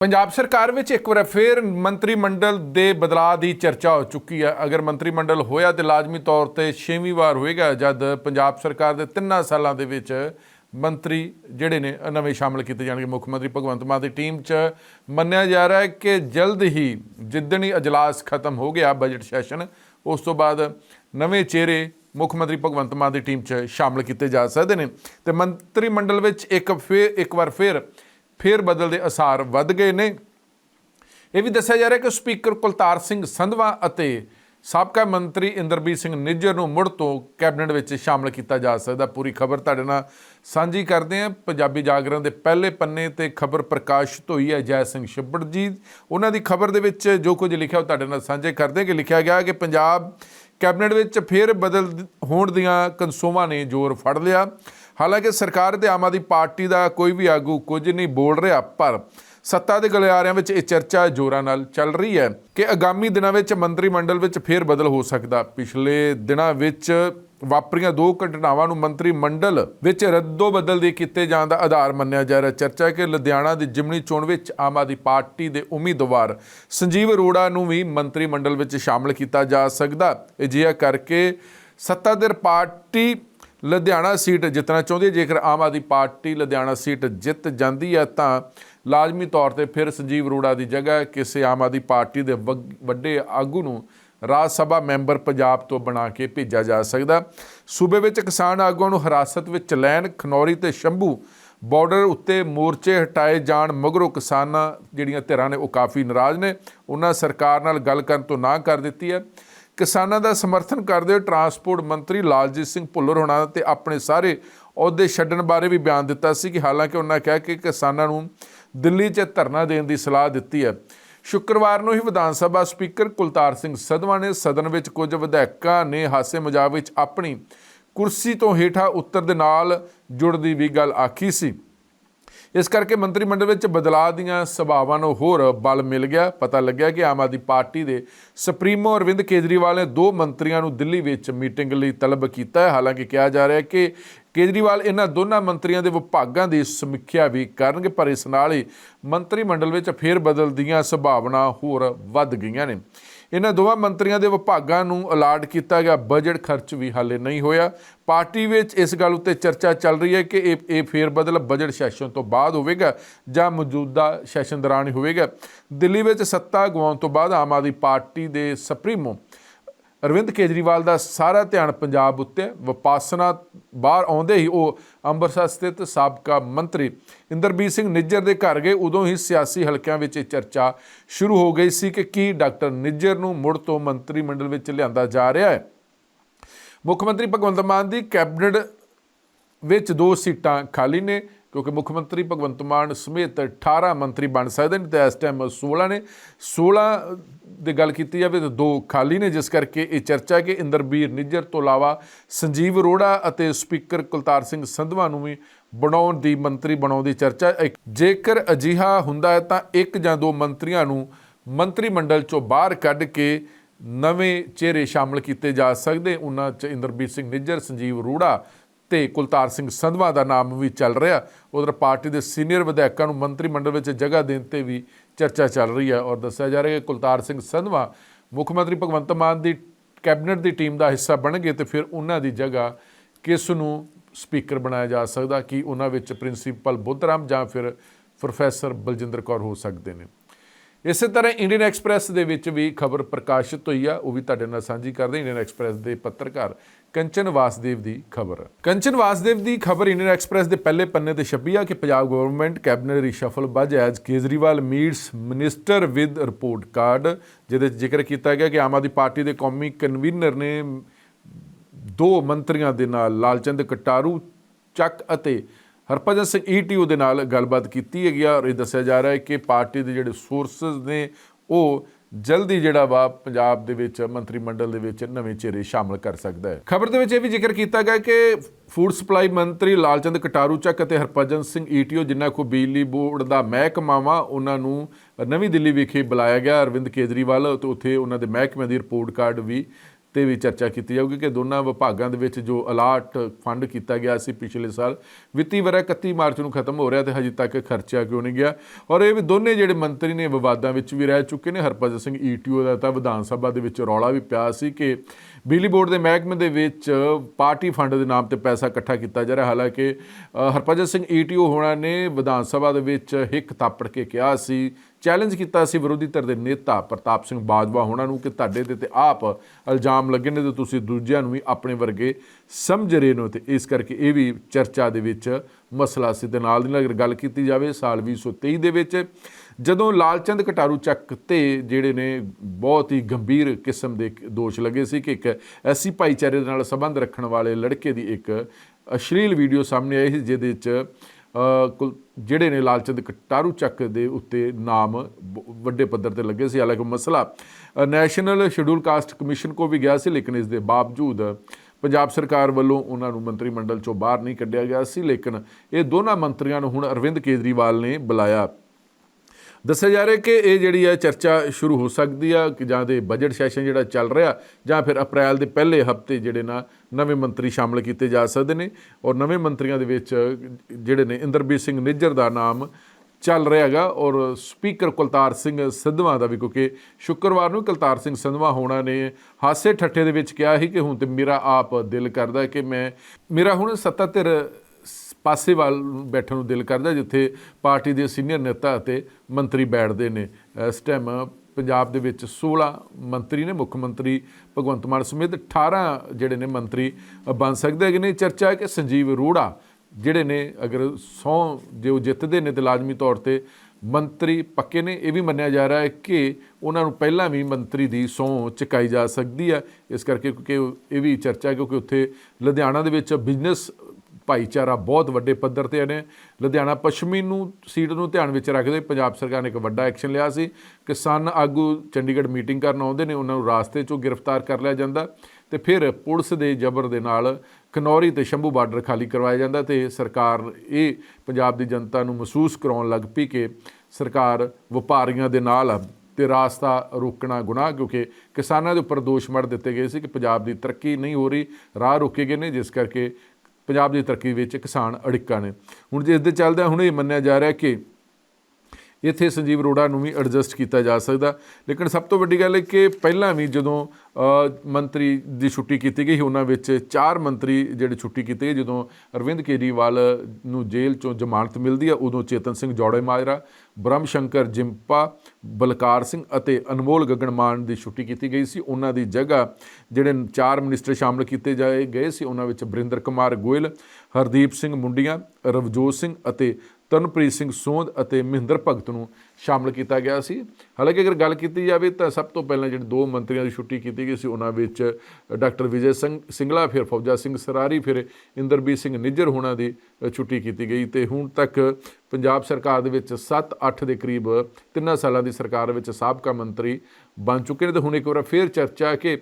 ਪੰਜਾਬ ਸਰਕਾਰ ਵਿੱਚ ਇੱਕ ਵਾਰ ਫਿਰ ਮੰਤਰੀ ਮੰਡਲ ਦੇ ਬਦਲਾਅ ਦੀ ਚਰਚਾ ਹੋ ਚੁੱਕੀ ਹੈ। ਅਗਰ ਮੰਤਰੀ ਮੰਡਲ ਹੋਇਆ ਤੇ ਲਾਜ਼ਮੀ ਤੌਰ ਤੇ 6ਵੀਂ ਵਾਰ ਹੋਏਗਾ, ਜਦ ਪੰਜਾਬ ਸਰਕਾਰ ਦੇ ਤਿੰਨਾਂ ਸਾਲਾਂ ਦੇ ਵਿੱਚ ਮੰਤਰੀ ਜਿਹੜੇ ਨੇ ਨਵੇਂ ਸ਼ਾਮਲ ਕੀਤੇ ਜਾਣਗੇ। ਮੁੱਖ ਮੰਤਰੀ ਭਗਵੰਤ ਮਾਨ ਦੀ ਟੀਮ 'ਚ ਮੰਨਿਆ ਜਾ ਰਿਹਾ ਹੈ ਕਿ ਜਲਦ ਹੀ ਜਿੱਦਣ ਹੀ ਅਜਲਾਸ ਖਤਮ ਹੋ ਗਿਆ, ਬਜਟ ਸੈਸ਼ਨ, ਉਸ ਤੋਂ ਬਾਅਦ ਨਵੇਂ ਚਿਹਰੇ ਮੁੱਖ ਮੰਤਰੀ ਭਗਵੰਤ ਮਾਨ ਦੀ ਟੀਮ 'ਚ ਸ਼ਾਮਲ ਕੀਤੇ ਜਾ ਸਕਦੇ ਨੇ। ਤੇ ਮੰਤਰੀ ਮੰਡਲ ਵਿੱਚ ਇੱਕ ਫੇਰ, ਇੱਕ ਵਾਰ ਫਿਰ ਫੇਰ ਬਦਲ ਦੇ ਅਸਾਰ ਵੱਧ ਗਏ ਨੇ। ਇਹ ਵੀ ਦੱਸਿਆ ਜਾ ਰਿਹਾ ਕਿ ਸਪੀਕਰ ਕੁਲਤਾਰ ਸਿੰਘ ਸੰਧਵਾ ਅਤੇ ਸਾਬਕਾ ਮੰਤਰੀ ਇੰਦਰਬੀਰ ਸਿੰਘ ਨਿੱਜਰ ਨੂੰ ਮੁੜ ਤੋਂ ਕੈਬਨਿਟ ਵਿੱਚ ਸ਼ਾਮਲ ਕੀਤਾ ਜਾ ਸਕਦਾ। ਪੂਰੀ ਖਬਰ ਤੁਹਾਡੇ ਨਾਲ ਸਾਂਝੀ ਕਰਦੇ ਹਾਂ। ਪੰਜਾਬੀ ਜਾਗਰਣ ਦੇ ਪਹਿਲੇ ਪੰਨੇ ਤੇ ਖਬਰ ਪ੍ਰਕਾਸ਼ਿਤ ਹੋਈ ਹੈ ਜੈ ਸਿੰਘ ਛਿੱਬੜ ਜੀ। ਉਹਨਾਂ ਦੀ ਖਬਰ ਦੇ ਵਿੱਚ ਜੋ ਕੁਝ ਲਿਖਿਆ ਉਹ ਤੁਹਾਡੇ ਨਾਲ ਸਾਂਝੇ ਕਰਦੇ ਕਿ ਲਿਖਿਆ ਗਿਆ ਕਿ ਪੰਜਾਬ ਕੈਬਨਿਟ ਵਿੱਚ ਫੇਰ ਬਦਲ ਹੋਣ ਦੀਆਂ ਕਨਸੋਵਾਂ ਨੇ ਜ਼ੋਰ ਫੜ ਲਿਆ। ਹਾਲਾਂਕਿ ਸਰਕਾਰ ਤੇ ਆਮ ਆਦਮੀ ਪਾਰਟੀ ਦਾ ਕੋਈ ਵੀ ਆਗੂ ਕੁਝ ਨਹੀਂ ਬੋਲ ਰਿਹਾ, ਪਰ ਸੱਤਾ ਦੇ ਗਲਿਆਰਿਆਂ ਵਿੱਚ ਇਹ ਚਰਚਾ ਜ਼ੋਰਾਂ ਨਾਲ ਚੱਲ ਰਹੀ ਹੈ ਕਿ ਆਗਾਮੀ ਦਿਨਾਂ ਵਿੱਚ ਮੰਤਰੀ ਮੰਡਲ ਵਿੱਚ ਫੇਰ ਬਦਲ ਹੋ ਸਕਦਾ। ਪਿਛਲੇ ਦਿਨਾਂ ਵਿੱਚ ਵਾਪਰੀਆਂ ਦੋ ਘਟਨਾਵਾਂ ਨੂੰ ਮੰਤਰੀ ਮੰਡਲ ਵਿੱਚ ਰੱਦੋ ਬਦਲ ਦੇ ਕੀਤੇ ਜਾਣ ਦਾ ਆਧਾਰ ਮੰਨਿਆ ਜਾ ਰਿਹਾ। ਚਰਚਾ ਹੈ ਕਿ ਲੁਧਿਆਣਾ ਦੀ ਜਿਮਨੀ ਚੋਣ ਵਿੱਚ ਆਮ ਆਦਮੀ ਪਾਰਟੀ ਦੇ ਉਮੀਦਵਾਰ ਸੰਜੀਵ ਅਰੋੜਾ ਨੂੰ ਵੀ ਮੰਤਰੀ ਮੰਡਲ ਵਿੱਚ ਸ਼ਾਮਲ ਕੀਤਾ ਜਾ ਸਕਦਾ। ਅਜਿਹਾ ਕਰਕੇ ਸੱਤਾਧਿਰ ਪਾਰਟੀ ਲੁਧਿਆਣਾ ਸੀਟ ਜਿੱਤਣਾ ਚਾਹੁੰਦੀ ਹੈ। ਜੇਕਰ ਆਮ ਆਦਮੀ ਪਾਰਟੀ ਲੁਧਿਆਣਾ ਸੀਟ ਜਿੱਤ ਜਾਂਦੀ ਹੈ ਤਾਂ ਲਾਜ਼ਮੀ ਤੌਰ ਤੇ ਫਿਰ ਸੰਜੀਵ ਅਰੋੜਾ ਦੀ ਜਗ੍ਹਾ ਕਿਸੇ ਆਮ ਆਦਮੀ ਪਾਰਟੀ ਦੇ ਵਗ- ਵੱਡੇ ਆਗੂ ਨੂੰ ਰਾਜ ਸਭਾ ਮੈਂਬਰ ਪੰਜਾਬ ਤੋਂ ਬਣਾ ਕੇ ਭੇਜਿਆ ਜਾ ਸਕਦਾ ਸੂਬੇ ਵਿੱਚ ਕਿਸਾਨ ਆਗੂਆਂ ਨੂੰ ਹਿਰਾਸਤ ਵਿੱਚ ਲੈਣ ਖਨੌਰੀ ਤੇ ਸ਼ੰਭੂ ਬਾਰਡਰ ਉੱਤੇ ਮੋਰਚੇ ਹਟਾਏ ਜਾਣ ਮਗਰੋਂ ਕਿਸਾਨਾਂ ਜਿਹੜੀਆਂ ਧਿਰਾਂ ਨੇ ਉਹ ਕਾਫੀ ਨਾਰਾਜ਼ ਨੇ। ਉਹਨਾਂ ਸਰਕਾਰ ਨਾਲ ਗੱਲ ਕਰਨ ਤੋਂ ਨਾ ਕਰ ਦਿੱਤੀ ਹੈ। ਕਿਸਾਨਾਂ ਦਾ ਸਮਰਥਨ ਕਰਦੇ ਹੋਏ ਟਰਾਂਸਪੋਰਟ ਮੰਤਰੀ ਲਾਲਜੀਤ ਸਿੰਘ ਭੁੱਲਰ ਹੋਣਾ ਤੇ ਆਪਣੇ ਸਾਰੇ ਅਹੁਦੇ ਛੱਡਣ ਬਾਰੇ ਵੀ ਬਿਆਨ ਦਿੱਤਾ ਸੀ ਕਿ ਹਾਲਾਂਕਿ ਉਹਨਾਂ ਕਿਹਾ ਕਿ ਕਿਸਾਨਾਂ ਨੂੰ ਦਿੱਲੀ 'ਚ ਧਰਨਾ ਦੇਣ ਦੀ ਸਲਾਹ ਦਿੱਤੀ ਹੈ। ਸ਼ੁੱਕਰਵਾਰ ਨੂੰ ਹੀ ਵਿਧਾਨ ਸਭਾ ਸਪੀਕਰ ਕੁਲਤਾਰ ਸਿੰਘ ਸਧਵਾ ਨੇ ਸਦਨ ਵਿੱਚ ਕੁਝ ਵਿਧਾਇਕਾਂ ਨੇ ਹਾਸੇ ਮਜ਼ਾਕ ਵਿੱਚ ਆਪਣੀ ਕੁਰਸੀ ਤੋਂ ਹੇਠਾਂ ਉੱਤਰ ਦੇ ਨਾਲ ਜੁੜਦੀ ਵੀ ਗੱਲ ਆਖੀ ਸੀ। ਇਸ ਕਰਕੇ ਮੰਤਰੀ ਮੰਡਲ ਵਿੱਚ ਬਦਲਾਅ ਦੀਆਂ ਸਭਾਵਾਂ ਨੂੰ ਹੋਰ ਬਲ ਮਿਲ ਗਿਆ। ਪਤਾ ਲੱਗਿਆ ਕਿ ਆਮ ਆਦਮੀ ਪਾਰਟੀ ਦੇ ਸੁਪਰੀਮੋ ਅਰਵਿੰਦ ਕੇਜਰੀਵਾਲ ਨੇ ਦੋ ਮੰਤਰੀਆਂ ਨੂੰ ਦਿੱਲੀ ਵਿੱਚ ਮੀਟਿੰਗ ਲਈ ਤਲਬ ਕੀਤਾ ਹੈ। ਹਾਲਾਂਕਿ ਕਿਹਾ ਜਾ ਰਿਹਾ ਹੈ ਕਿ ਕੇਜਰੀਵਾਲ ਇਹਨਾਂ ਦੋਨਾਂ ਮੰਤਰੀਆਂ ਦੇ ਵਿਭਾਗਾਂ ਦੀ ਸਮੀਖਿਆ ਵੀ ਕਰਨਗੇ, ਪਰ ਇਸ ਨਾਲ ਹੀ ਮੰਤਰੀ ਮੰਡਲ ਵਿੱਚ ਫੇਰ ਬਦਲ ਦੀਆਂ ਸੰਭਾਵਨਾ ਹੋਰ ਵੱਧ ਗਈਆਂ ਨੇ। ਇਹਨਾਂ ਦੋਵਾਂ ਮੰਤਰੀਆਂ ਦੇ ਵਿਭਾਗਾਂ ਨੂੰ ਅਲਾਟ ਕੀਤਾ ਗਿਆ ਬਜਟ ਖਰਚ ਵੀ ਹਾਲੇ ਨਹੀਂ ਹੋਇਆ। ਪਾਰਟੀ ਵਿੱਚ ਇਸ ਗੱਲ ਉੱਤੇ ਚਰਚਾ ਚੱਲ ਰਹੀ ਹੈ ਕਿ ਇਹ ਇਹ ਫੇਰ ਬਦਲ ਬਜਟ ਸੈਸ਼ਨ ਤੋਂ ਬਾਅਦ ਹੋਵੇਗਾ ਜਾਂ ਮੌਜੂਦਾ ਸੈਸ਼ਨ ਦੌਰਾਨ ਹੀ ਹੋਵੇਗਾ। ਦਿੱਲੀ ਵਿੱਚ ਸੱਤਾ ਗਵਾਉਣ ਤੋਂ ਬਾਅਦ ਆਮ ਆਦਮੀ ਪਾਰਟੀ ਦੇ ਸੁਪਰੀਮੋ ਅਰਵਿੰਦ ਕੇਜਰੀਵਾਲ ਦਾ ਸਾਰਾ ਧਿਆਨ ਪੰਜਾਬ ਉੱਤੇ ਹੈ। ਵਿਪਾਸਨਾ ਬਾਹਰ ਆਉਂਦੇ ਹੀ ਉਹ ਅੰਮ੍ਰਿਤਸਰ ਸਥਿਤ ਸਾਬਕਾ ਮੰਤਰੀ ਇੰਦਰਬੀਰ ਸਿੰਘ ਨਿੱਜਰ ਦੇ ਘਰ ਗਏ ਉਦੋਂ ਹੀ ਸਿਆਸੀ ਹਲਕਿਆਂ ਵਿੱਚ ਇਹ ਚਰਚਾ ਸ਼ੁਰੂ ਹੋ ਗਈ ਸੀ ਕਿ ਕੀ ਡਾਕਟਰ ਨਿੱਜਰ ਨੂੰ ਮੁੜ ਤੋਂ ਮੰਤਰੀ ਮੰਡਲ ਵਿੱਚ ਲਿਆਂਦਾ ਜਾ ਰਿਹਾ ਹੈ ਮੁੱਖ ਮੰਤਰੀ ਭਗਵੰਤ ਮਾਨ ਦੀ ਕੈਬਨਿਟ ਵਿੱਚ ਦੋ ਸੀਟਾਂ ਖਾਲੀ ਨੇ ਕਿਉਂਕਿ ਮੁੱਖ ਮੰਤਰੀ ਭਗਵੰਤ ਮਾਨ ਸਮੇਤ 18 ਮੰਤਰੀ ਬਣ ਸਕਦੇ ਨੇ ਤੇ ਇਸ ਟਾਈਮ 16 ਨੇ। 16 ਦੀ ਗੱਲ ਕੀਤੀ ਜਾਵੇ ਤਾਂ ਦੋ ਖਾਲੀ ਨੇ, ਜਿਸ ਕਰਕੇ ਇਹ ਚਰਚਾ ਕਿ ਇੰਦਰਬੀਰ ਨਿੱਜਰ ਤੋਂ ਇਲਾਵਾ ਸੰਜੀਵ ਅਰੋੜਾ ਅਤੇ ਸਪੀਕਰ ਕੁਲਤਾਰ ਸਿੰਘ ਸੰਧਵਾ ਨੂੰ ਵੀ ਬਣਾਉਣ ਦੀ, ਮੰਤਰੀ ਬਣਾਉਣ ਦੀ ਚਰਚਾ ਜੇਕਰ ਅਜਿਹਾ ਹੁੰਦਾ ਹੈ ਤਾਂ ਇੱਕ ਜਾਂ ਦੋ ਮੰਤਰੀਆਂ ਨੂੰ ਮੰਤਰੀ ਮੰਡਲ ਚੋਂ ਬਾਹਰ ਕੱਢ ਕੇ ਨਵੇਂ ਚਿਹਰੇ ਸ਼ਾਮਲ ਕੀਤੇ ਜਾ ਸਕਦੇ। ਉਹਨਾਂ ਚ ਇੰਦਰਬੀਰ ਸਿੰਘ ਨਿੱਜਰ, ਸੰਜੀਵ ਅਰੋੜਾ ਤੇ ਕੁਲਤਾਰ ਸਿੰਘ ਸੰਧਵਾ ਦਾ ਨਾਮ ਵੀ ਚੱਲ ਰਿਹਾ। ਉਧਰ ਪਾਰਟੀ ਦੇ ਸੀਨੀਅਰ ਵਿਧਾਇਕਾਂ ਨੂੰ ਮੰਤਰੀ ਮੰਡਲ ਵਿੱਚ ਜਗ੍ਹਾ ਦੇਣ ਤੇ ਵੀ ਚਰਚਾ ਚੱਲ ਰਹੀ ਹੈ ਔਰ ਦੱਸਿਆ ਜਾ ਰਿਹਾ ਹੈ ਕਿ ਕੁਲਤਾਰ ਸਿੰਘ ਸੰਧਵਾ ਮੁੱਖ ਮੰਤਰੀ ਭਗਵੰਤ ਮਾਨ ਦੀ ਕੈਬਨਿਟ ਦੀ ਟੀਮ ਦਾ ਹਿੱਸਾ ਬਣਨਗੇ ਤੇ ਫਿਰ ਉਹਨਾਂ ਦੀ ਜਗ੍ਹਾ ਕਿਸ ਨੂੰ ਸਪੀਕਰ ਬਣਾਇਆ ਜਾ ਸਕਦਾ, ਕਿ ਉਹਨਾਂ ਵਿੱਚ ਪ੍ਰਿੰਸੀਪਲ ਬੁੱਧਰਾਮ ਜਾਂ ਫਿਰ ਪ੍ਰੋਫੈਸਰ ਬਲਜਿੰਦਰ ਕੌਰ ਹੋ ਸਕਦੇ ਨੇ। ਇਸੇ ਤਰ੍ਹਾਂ ਇੰਡੀਅਨ ਐਕਸਪ੍ਰੈਸ ਦੇ ਵਿੱਚ ਵੀ ਖਬਰ ਪ੍ਰਕਾਸ਼ਿਤ ਹੋਈ ਆ, ਉਹ ਵੀ ਤੁਹਾਡੇ ਨਾਲ ਸਾਂਝੀ ਕਰਦੇ ਇੰਡੀਅਨ ਐਕਸਪ੍ਰੈਸ ਦੇ ਪੱਤਰਕਾਰ ਕੰਚਨ ਵਾਸਦੇਵ ਦੀ ਖਬਰ। ਕੰਚਨ ਵਾਸਦੇਵ ਦੀ ਖਬਰ ਇੰਡੀਅਨ ਐਕਸਪ੍ਰੈਸ ਦੇ ਪਹਿਲੇ ਪੰਨੇ ਤੇ ਛਪੀ ਆ ਕਿ Punjab government cabinet reshuffle buzz as Kejriwal meets minister with report card, ਜਿਹਦੇ 'ਚ ਜ਼ਿਕਰ ਕੀਤਾ ਗਿਆ ਕਿ ਆਮ ਆਦਮੀ ਪਾਰਟੀ ਦੇ ਕੌਮੀ ਕਨਵੀਨਰ ਨੇ ਦੋ ਮੰਤਰੀਆਂ ਦੇ ਨਾਲ ਲਾਲਚੰਦ ਕਟਾਰੂ, ਚੱਕ ਅਤੇ ਹਰਭਜਨ ਸਿੰਘ ਈਟੀਓ ਦੇ ਨਾਲ ਗੱਲਬਾਤ ਕੀਤੀ ਹੈਗੀ ਆ। ਔਰ ਇਹ ਦੱਸਿਆ ਜਾ ਰਿਹਾ ਹੈ ਕਿ ਪਾਰਟੀ ਦੇ ਜਿਹੜੇ ਸੋਰਸਸ ਨੇ, ਉਹ ਜਲਦੀ ਜਿਹੜਾ ਵਾ ਪੰਜਾਬ ਦੇ ਵਿੱਚ ਮੰਤਰੀ ਮੰਡਲ ਦੇ ਵਿੱਚ ਨਵੇਂ ਚਿਹਰੇ ਸ਼ਾਮਲ ਕਰ ਸਕਦਾ ਹੈ। ਖਬਰ ਦੇ ਵਿੱਚ ਇਹ ਵੀ ਜ਼ਿਕਰ ਕੀਤਾ ਗਿਆ ਕਿ ਫੂਡ ਸਪਲਾਈ ਮੰਤਰੀ ਲਾਲਚੰਦ ਕਟਾਰੂ ਚੱਕ ਅਤੇ ਹਰਭਜਨ ਸਿੰਘ ਈਟੀਓ, ਜਿਨ੍ਹਾਂ ਕੋ ਬਿਜਲੀ ਬੋਰਡ ਦਾ ਮਹਿਕਮਾ ਵਾ ਉਹਨਾਂ ਨੂੰ ਨਵੀਂ ਦਿੱਲੀ ਵਿਖੇ ਬੁਲਾਇਆ ਗਿਆ। ਅਰਵਿੰਦ ਕੇਜਰੀਵਾਲ ਤੇ ਉੱਥੇ ਉਹਨਾਂ ਦੇ ਮਹਿਕਮੇ ਦੀ ਰਿਪੋਰਟ ਕਾਰਡ ਵੀ ਤੇ ਵੀ ਚਰਚਾ ਕੀਤੀ ਜਾਊਗੀ ਕਿ ਦੋਨਾਂ ਵਿਭਾਗਾਂ ਦੇ ਵਿੱਚ ਜੋ ਅਲਾਟ ਫੰਡ ਕੀਤਾ ਗਿਆ ਸੀ ਪਿਛਲੇ ਸਾਲ ਵਿੱਤੀ ਵਰ੍ਹਾ 31 ਮਾਰਚ ਨੂੰ ਖਤਮ ਹੋ ਰਿਹਾ ਤੇ ਹਜੇ ਤੱਕ ਖਰਚਿਆ ਕਿਉਂ ਨਹੀਂ ਗਿਆ? ਔਰ ਇਹ ਵੀ ਦੋਨੇ ਜਿਹੜੇ ਮੰਤਰੀ ਨੇ ਵਿਵਾਦਾਂ ਵਿੱਚ ਵੀ ਰਹਿ ਚੁੱਕੇ ਨੇ ਹਰਭਜਨ ਸਿੰਘ ਈਟੀਓ ਦਾ ਤਾਂ ਵਿਧਾਨ ਸਭਾ ਦੇ ਵਿੱਚ ਰੌਲਾ ਵੀ ਪਿਆ ਸੀ ਕਿ ਬਿਜਲੀ ਬੋਰਡ ਦੇ ਮਹਿਕਮੇ ਦੇ ਵਿੱਚ ਪਾਰਟੀ ਫੰਡ ਦੇ ਨਾਮ ਤੇ ਪੈਸਾ ਇਕੱਠਾ ਕੀਤਾ ਜਾ ਰਿਹਾ। ਹਾਲਾਂਕਿ ਅ, ਹਰਭਜਨ ਸਿੰਘ ਈਟੀਓ ਹੋਣਾ ਨੇ ਵਿਧਾਨ ਸਭਾ ਦੇ ਵਿੱਚ ਹਿੱਕ ਤਾਪੜ ਕੇ ਕਿਹਾ ਸੀ ਚੈਲੰਜ ਕੀਤਾ ਸੀ ਵਿਰੋਧੀ ਧਿਰ ਦੇ ਨੇਤਾ ਪ੍ਰਤਾਪ ਸਿੰਘ ਬਾਜਵਾ ਹੋਣਾ ਨੂੰ ਕਿ ਤੁਹਾਡੇ ਤੇ ਤੇ ਆਪ ਇਲਜ਼ਾਮ ਲੱਗੇ ਨੇ ਤੇ ਤੁਸੀਂ ਦੂਜਿਆਂ ਨੂੰ ਵੀ ਆਪਣੇ ਵਰਗੇ ਸਮਝ ਰਹੇ ਹੋ ਤੇ ਇਸ ਕਰਕੇ ਇਹ ਵੀ ਚਰਚਾ ਦੇ ਵਿੱਚ ਮਸਲਾ ਸੀ। ਤੇ ਨਾਲ ਦੀ ਨਾਲ ਅਗਰ ਗੱਲ ਕੀਤੀ ਜਾਵੇ ਸਾਲ 2023 ਦੇ ਵਿੱਚ, ਜਦੋਂ ਲਾਲਚੰਦ ਕਟਾਰੂ ਚੱਕ ਤੇ ਜਿਹੜੇ ਨੇ ਬਹੁਤ ਹੀ ਗੰਭੀਰ ਕਿਸਮ ਦੇ ਦੋਸ਼ ਲੱਗੇ ਸੀ ਕਿ ਇੱਕ ਐਸੀ ਭਾਈਚਾਰੇ ਦੇ ਨਾਲ ਸੰਬੰਧ ਰੱਖਣ ਵਾਲੇ ਲੜਕੇ ਦੀ ਇੱਕ ਅਸ਼ਲੀਲ ਵੀਡੀਓ ਸਾਹਮਣੇ ਆਈ ਸੀ, ਜਿਹਦੇ ਵਿੱਚ ਜਿਹੜੇ ਨੇ ਲਾਲਚੰਦ ਕਟਾਰੂ ਚੱਕ ਦੇ ਉੱਤੇ ਨਾਮ ਵੱਡੇ ਪੱਧਰ ਤੇ ਲੱਗੇ ਸੀ। ਹਾਲਾਂਕਿ ਮਸਲਾ ਨੈਸ਼ਨਲ ਸ਼ਡਿਊਲ ਕਾਸਟ ਕਮਿਸ਼ਨ ਕੋ ਵੀ ਗਿਆ ਸੀ, ਲੇਕਿਨ ਇਸ ਦੇ ਬਾਵਜੂਦ ਪੰਜਾਬ ਸਰਕਾਰ ਵੱਲੋਂ ਉਹਨਾਂ ਨੂੰ ਮੰਤਰੀ ਮੰਡਲ ਚੋਂ ਬਾਹਰ ਨਹੀਂ ਕੱਢਿਆ ਗਿਆ ਸੀ। ਲੇਕਿਨ ਇਹ ਦੋਨਾਂ ਮੰਤਰੀਆਂ ਨੂੰ ਹੁਣ ਅਰਵਿੰਦ ਕੇਜਰੀਵਾਲ ਨੇ ਬੁਲਾਇਆ। ਦੱਸਿਆ ਜਾ ਰਿਹਾ ਕਿ ਇਹ ਜਿਹੜੀ ਹੈ ਚਰਚਾ ਸ਼ੁਰੂ ਹੋ ਸਕਦੀ ਆ ਕਿ ਜਾਂ ਤੇ ਬਜਟ ਸੈਸ਼ਨ ਜਿਹੜਾ ਚੱਲ ਰਿਹਾ, ਜਾਂ ਫਿਰ ਅਪ੍ਰੈਲ ਦੇ ਪਹਿਲੇ ਹਫ਼ਤੇ ਜਿਹੜੇ ਨਾ ਨਵੇਂ ਮੰਤਰੀ ਸ਼ਾਮਲ ਕੀਤੇ ਜਾ ਸਕਦੇ ਨੇ ਔਰ ਨਵੇਂ ਮੰਤਰੀਆਂ ਦੇ ਵਿੱਚ ਜਿਹੜੇ ਨੇ ਇੰਦਰਬੀਰ ਸਿੰਘ ਨਿੱਜਰ ਦਾ ਨਾਮ ਚੱਲ ਰਿਹਾ ਹੈਗਾ ਔਰ ਸਪੀਕਰ ਕੁਲਤਾਰ ਸਿੰਘ ਸਿੱਧਵਾਂ ਦਾ ਵੀ ਕਿਉਂਕਿ ਸ਼ੁੱਕਰਵਾਰ ਨੂੰ ਕੁਲਤਾਰ ਸਿੰਘ ਸਿੱਧਵਾਂ ਹੋਣਾ ਨੇ ਹਾਸੇ ਠੱਠੇ ਦੇ ਵਿੱਚ ਕਿਹਾ ਸੀ ਕਿ ਹੁਣ ਤੇ ਮੇਰਾ ਆਪ ਦਿਲ ਕਰਦਾ ਕਿ ਮੈਂ, ਮੇਰਾ ਹੁਣ ਸੱਤਾ ਧਿਰ ਸ- ਪਾਸੇ ਵੱਲ ਬੈਠਣ ਨੂੰ ਦਿਲ ਕਰਦਾ, ਜਿੱਥੇ ਪਾਰਟੀ ਦੇ ਸੀਨੀਅਰ ਨੇਤਾ ਅਤੇ ਮੰਤਰੀ ਬੈਠਦੇ ਨੇ। ਇਸ ਟਾਈਮ ਪੰਜਾਬ ਦੇ ਵਿੱਚ 16 ਮੰਤਰੀ ਨੇ, ਮੁੱਖ ਮੰਤਰੀ ਭਗਵੰਤ ਮਾਨ ਸਮੇਤ 18 ਜਿਹੜੇ ਨੇ ਮੰਤਰੀ ਬਣ ਸਕਦੇ ਹੈਗੇ ਨੇ। ਚਰਚਾ ਹੈ ਕਿ ਸੰਜੀਵ ਅਰੋੜਾ ਜਿਹੜੇ ਨੇ, ਅਗਰ ਸੌ ਜੇ ਉਹ ਜਿੱਤਦੇ ਨੇ ਤੇ ਲਾਜ਼ਮੀ ਤੌਰ ਤੇ ਮੰਤਰੀ ਪੱਕੇ ਨੇ, ਇਹ ਵੀ ਮੰਨਿਆ ਜਾ ਰਿਹਾ ਹੈ ਕਿ ਉਹਨਾਂ ਨੂੰ ਪਹਿਲਾਂ ਵੀ ਮੰਤਰੀ ਦੀ ਸਹੁੰ ਚੁਕਾਈ ਜਾ ਸਕਦੀ ਹੈ। ਇਸ ਕਰਕੇ ਕਿਉਂਕਿ ਇਹ ਵੀ ਚਰਚਾ ਕਿਉਂਕਿ ਉੱਥੇ ਲੁਧਿਆਣਾ ਦੇ ਵਿੱਚ ਬਿਜ਼ਨਸ ਭਾਈਚਾਰਾ ਬਹੁਤ ਵੱਡੇ ਪੱਧਰ ਤੇ ਨੇ। ਲੁਧਿਆਣਾ ਪੱਛਮੀ ਨੂੰ, ਸੀਟ ਨੂੰ ਧਿਆਨ ਵਿੱਚ ਰੱਖਦੇ ਪੰਜਾਬ ਸਰਕਾਰ ਨੇ ਇੱਕ ਵੱਡਾ ਐਕਸ਼ਨ ਲਿਆ ਸੀ। ਕਿਸਾਨ ਆਗੂ ਚੰਡੀਗੜ੍ਹ ਮੀਟਿੰਗ ਕਰਨ ਆਉਂਦੇ ਨੇ, ਉਹਨਾਂ ਨੂੰ ਰਾਸਤੇ 'ਚੋਂ ਗ੍ਰਿਫਤਾਰ ਕਰ ਲਿਆ ਜਾਂਦਾ ਤੇ ਫਿਰ ਪੁਲਿਸ ਦੇ ਜ਼ਬਰ ਦੇ ਨਾਲ ਖਨੌਰੀ ਤੇ ਸ਼ੰਭੂ ਬਾਰਡਰ ਖਾਲੀ ਕਰਵਾਇਆ ਜਾਂਦਾ ਤੇ ਸਰਕਾਰ ਇਹ ਪੰਜਾਬ ਦੀ ਜਨਤਾ ਨੂੰ ਮਹਿਸੂਸ ਕਰਾਉਣ ਲੱਗ ਪਈ ਕਿ ਸਰਕਾਰ ਵਪਾਰੀਆਂ ਦੇ ਨਾਲ ਆ ਤੇ ਰਾਸਤਾ ਰੋਕਣਾ ਗੁਨਾਹ, ਕਿਉਂਕਿ ਕਿਸਾਨਾਂ ਦੇ ਉੱਪਰ ਦੋਸ਼ ਮੜ ਦਿੱਤੇ ਗਏ ਸੀ ਕਿ ਪੰਜਾਬ ਦੀ ਤਰੱਕੀ ਨਹੀਂ ਹੋ ਰਹੀ, ਰਾਹ ਰੋਕੇ ਗਏ ਨੇ, ਜਿਸ ਕਰਕੇ ਪੰਜਾਬ ਦੀ ਤਰੱਕੀ ਵਿੱਚ ਕਿਸਾਨ ਅੜਿੱਕਾ ਨੇ। ਹੁਣ ਜਿਸ ਦੇ ਚੱਲਦਿਆਂ ਹੁਣ ਇਹ ਮੰਨਿਆ ਜਾ ਰਿਹਾ ਕਿ ਇੱਥੇ ਸੰਜੀਵ ਅਰੋੜਾ ਨੂੰ ਵੀ ਐਡਜਸਟ ਕੀਤਾ ਜਾ ਸਕਦਾ। ਲੇਕਿਨ ਸਭ ਤੋਂ ਵੱਡੀ ਗੱਲ ਹੈ ਕਿ ਪਹਿਲਾਂ ਵੀ ਜਦੋਂ ਮੰਤਰੀ ਦੀ ਛੁੱਟੀ ਕੀਤੀ ਗਈ ਸੀ, ਉਹਨਾਂ ਵਿੱਚ ਚਾਰ ਮੰਤਰੀ ਜਿਹੜੇ ਛੁੱਟੀ ਕੀਤੇ ਗਏ ਜਦੋਂ ਅਰਵਿੰਦ ਕੇਜਰੀਵਾਲ ਨੂੰ ਜੇਲ੍ਹ ਚੋਂ ਜ਼ਮਾਨਤ ਮਿਲਦੀ ਹੈ ਉਦੋਂ ਚੇਤਨ ਸਿੰਘ ਜੋੜੇ ਮਾਜਰਾ ਬ੍ਰਹਮ ਸ਼ੰਕਰ ਜਿੰਪਾ ਬਲਕਾਰ ਸਿੰਘ ਅਤੇ ਅਨਮੋਲ ਗਗਨਮਾਨ ਦੀ ਛੁੱਟੀ ਕੀਤੀ ਗਈ ਸੀ। ਉਹਨਾਂ ਦੀ ਜਗ੍ਹਾ ਜਿਹੜੇ ਚਾਰ ਮਿਨਿਸਟਰ ਸ਼ਾਮਲ ਕੀਤੇ ਜਾਏ ਗਏ ਸੀ ਉਹਨਾਂ ਵਿੱਚ ਬਰਿੰਦਰ ਕੁਮਾਰ ਗੋਇਲ ਹਰਦੀਪ ਸਿੰਘ ਮੁੰਡੀਆਂ ਰਵਜੋਤ ਸਿੰਘ ਅਤੇ ਤਨਪ੍ਰੀਤ ਸਿੰਘ ਸੋਂਧ ਅਤੇ ਮਹਿੰਦਰ ਭਗਤ ਨੂੰ ਸ਼ਾਮਲ ਕੀਤਾ ਗਿਆ ਸੀ। ਹਾਲਾਂਕਿ ਅਗਰ ਗੱਲ ਕੀਤੀ ਜਾਵੇ ਤਾਂ ਸਭ ਤੋਂ ਪਹਿਲਾਂ ਜਿਹੜੇ ਦੋ ਮੰਤਰੀਆਂ ਦੀ ਛੁੱਟੀ ਕੀਤੀ ਗਈ ਸੀ, ਉਹਨਾਂ ਵਿੱਚ ਡਾਕਟਰ ਵਿਜੇ ਸਿੰਘ ਸਿੰਗਲਾ, ਫਿਰ ਫੌਜਾ ਸਿੰਘ ਸਰਾਰੀ, ਫਿਰ ਇੰਦਰਬੀਰ ਸਿੰਘ ਨਿੱਜਰ ਹੋਣਾ ਦੀ ਛੁੱਟੀ ਕੀਤੀ ਗਈ ਤੇ ਹੁਣ ਤੱਕ ਪੰਜਾਬ ਸਰਕਾਰ ਦੇ ਵਿੱਚ 7-8 ਦੇ ਕਰੀਬ ਤਿੰਨਾਂ ਸਾਲਾਂ ਦੀ ਸਰਕਾਰ ਵਿੱਚ ਸਾਬਕਾ ਮੰਤਰੀ ਬਣ ਚੁੱਕੇ ਨੇ। ਤੇ ਹੁਣ ਇੱਕ ਵਾਰ ਫੇਰ ਚਰਚਾ ਕਿ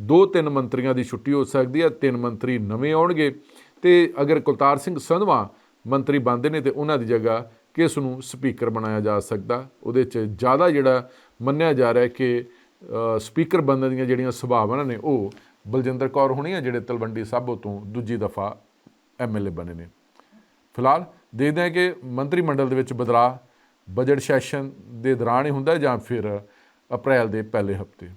ਦੋ, ਤਿੰਨ ਮੰਤਰੀਆਂ ਦੀ ਛੁੱਟੀ ਹੋ ਸਕਦੀ ਹੈ, ਤਿੰਨ ਮੰਤਰੀ ਨਵੇਂ ਆਉਣਗੇ ਤੇ ਅਗਰ ਕੁਲਤਾਰ ਸਿੰਘ ਸੰਧਵਾ ਮੰਤਰੀ ਬਣਦੇ ਨੇ ਤੇ ਉਹਨਾਂ ਦੀ ਜਗ੍ਹਾ ਕਿਸ ਨੂੰ ਸਪੀਕਰ ਬਣਾਇਆ ਜਾ ਸਕਦਾ? ਉਹਦੇ 'ਚ ਜ਼ਿਆਦਾ ਜਿਹੜਾ ਮੰਨਿਆ ਜਾ ਰਿਹਾ ਕਿ ਸਪੀਕਰ ਬਣਨ ਦੀਆਂ ਜਿਹੜੀਆਂ ਸੰਭਾਵਨਾ ਨੇ ਉਹ ਬਲਜਿੰਦਰ ਕੌਰ ਹੋਣੀ ਆ ਜਿਹੜੇ ਤਲਵੰਡੀ ਸਾਬੋ ਤੋਂ ਦੂਜੀ ਦਫਾ ਐਮਐਲਏ ਬਣੇ ਨੇ। ਫਿਲਹਾਲ ਦੇਖਦੇ ਹਾਂ ਕਿ ਮੰਤਰੀ ਮੰਡਲ ਦੇ ਵਿੱਚ ਬਦਲਾਅ, ਬਜਟ ਸੈਸ਼ਨ ਦੇ ਦੌਰਾਨ ਹੀ ਹੁੰਦਾ ਜਾਂ ਫਿਰ ਅਪ੍ਰੈਲ ਦੇ ਪਹਿਲੇ ਹਫ਼ਤੇ।